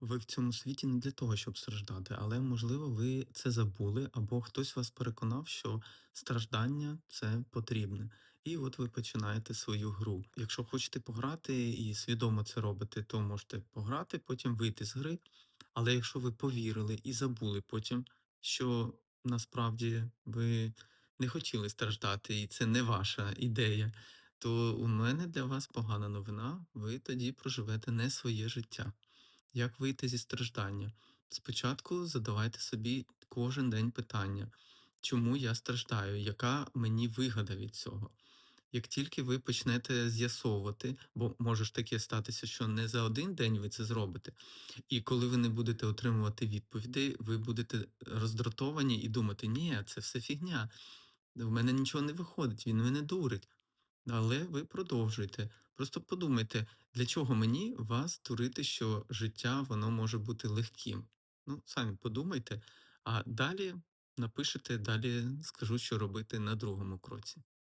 Ви в цьому світі не для того, щоб страждати, але, можливо, ви це забули, або хтось вас переконав, що страждання це потрібне. І от ви починаєте свою гру. Якщо хочете пограти і свідомо це робите, то можете пограти, потім вийти з гри. Але якщо ви повірили і забули потім, що насправді ви не хотіли страждати, і це не ваша ідея, то у мене для вас погана новина. Ви тоді проживете не своє життя. Як вийти зі страждання? Спочатку задавайте собі кожен день питання, чому я страждаю, яка мені вигода від цього? Як тільки ви почнете з'ясовувати, бо може ж таке статися, що не за один день ви це зробите, і коли ви не будете отримувати відповідей, ви будете роздратовані і думати, ні, це все фігня, в мене нічого не виходить, він мене дурить. Але ви продовжуєте. Просто подумайте, для чого мені вас турити, що життя воно може бути легким. Ну, самі подумайте, а далі напишете, далі скажу, що робити на другому кроці.